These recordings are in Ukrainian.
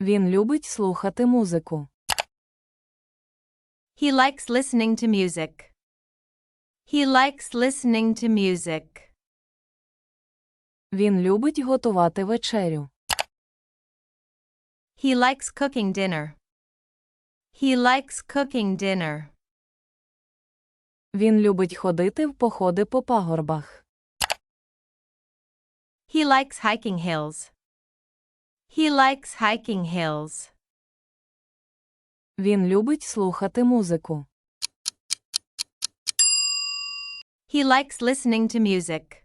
Він любить слухати музику. He likes listening to music. He likes listening to music. Він любить готувати вечерю. He likes cooking dinner. He likes cooking dinner. Він любить ходити в походи по пагорбах. He likes hiking hills. He likes hiking hills. Він любить слухати музику. He likes listening to music.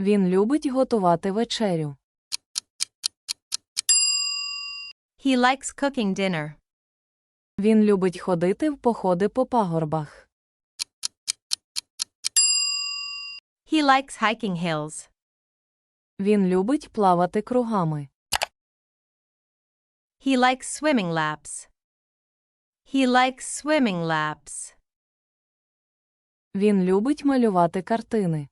Він любить готувати вечерю. He likes cooking dinner. Він любить ходити в походи по пагорбах. He likes hiking hills. Він любить плавати кругами. He likes swimming laps. He likes swimming laps. Він любить малювати картини.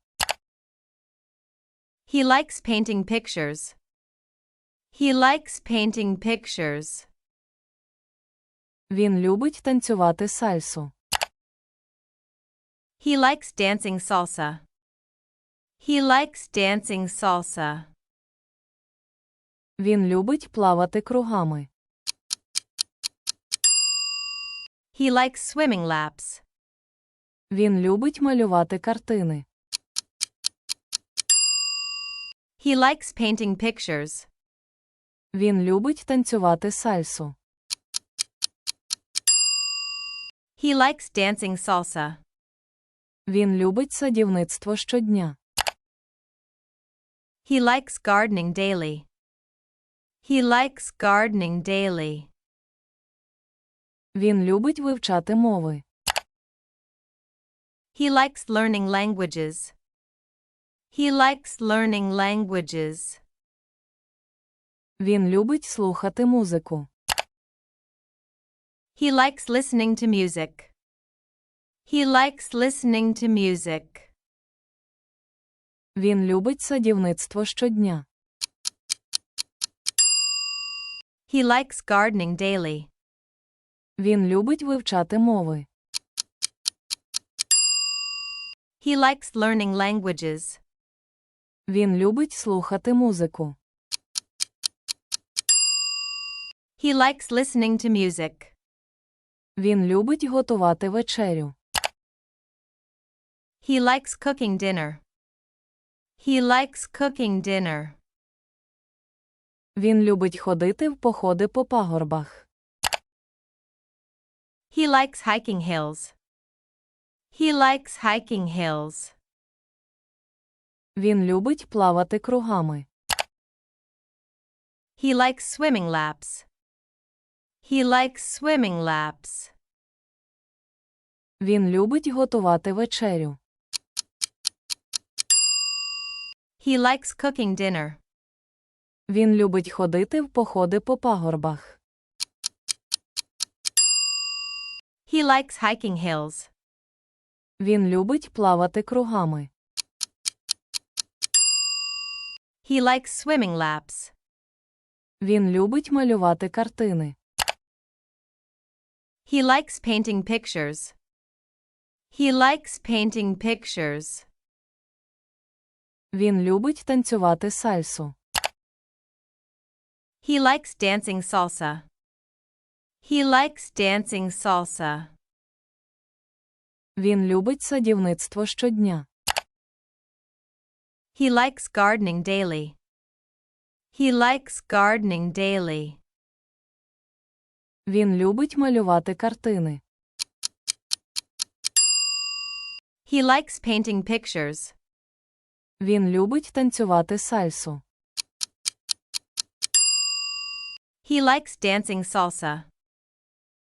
He likes painting pictures. He likes painting pictures. Він любить танцювати сальсу. He likes dancing salsa. He likes dancing salsa. Він любить плавати кругами. He likes swimming laps. Він любить малювати картини. He likes painting pictures. Він любить танцювати сальсу. He likes dancing salsa. Він любить садівництво щодня. He likes gardening daily. He likes gardening daily. Він любить вивчати мови. He likes learning languages. He likes learning languages. Він любить слухати музику. He likes listening to music. He likes listening to music. Він любить садівництво щодня. He likes gardening daily. Він любить вивчати мови. He likes learning languages. Він любить слухати музику. He likes listening to music. Він любить готувати вечерю. He likes cooking dinner. He likes cooking dinner. Він любить ходити в походи по пагорбах. He likes hiking hills. He likes hiking hills. Він любить плавати кругами. He likes swimming laps. He likes swimming laps. Він любить готувати вечерю. He likes cooking dinner. Він любить ходити в походи по пагорбах. He likes hiking hills. Він любить плавати кругами. He likes swimming laps. Він любить малювати картини. He likes painting pictures. He likes painting pictures. Він любить танцювати сальсу. He likes dancing salsa. He likes dancing salsa. Він любить садівництво щодня. He likes gardening daily. He likes gardening daily. Він любить малювати картини. He likes painting pictures. Він любить танцювати сальсу. He likes dancing salsa.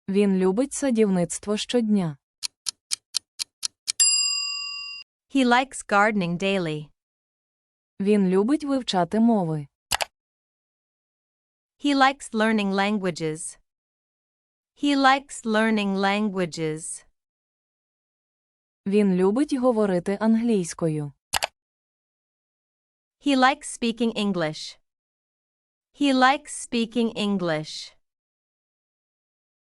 Він любить садівництво щодня. He likes gardening daily. Він любить вивчати мови. He likes learning languages. He likes learning languages. Він любить говорити англійською. He likes speaking English. He likes speaking English.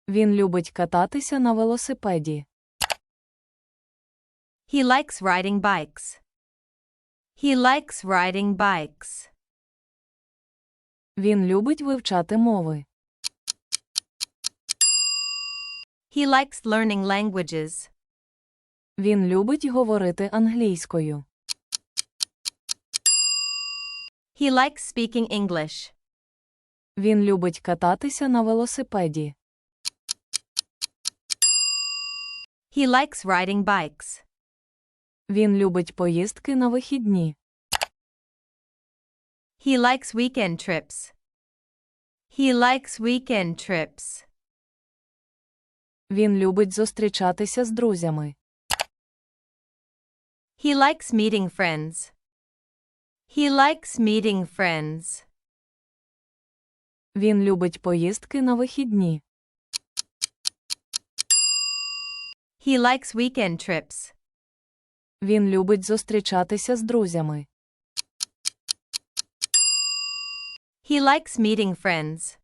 Він любить кататися на велосипеді. He likes riding bikes. He likes riding bikes. Він любить вивчати мови. He likes learning languages. Він любить говорити англійською. He likes speaking English. Він любить кататися на велосипеді. He likes riding bikes. Він любить поїздки на вихідні. He likes weekend trips. He likes weekend trips. Він любить зустрічатися з друзями. He likes meeting friends. He likes meeting friends. Він любить поїздки на вихідні. He likes weekend trips. Він любить зустрічатися з друзями. He likes meeting friends.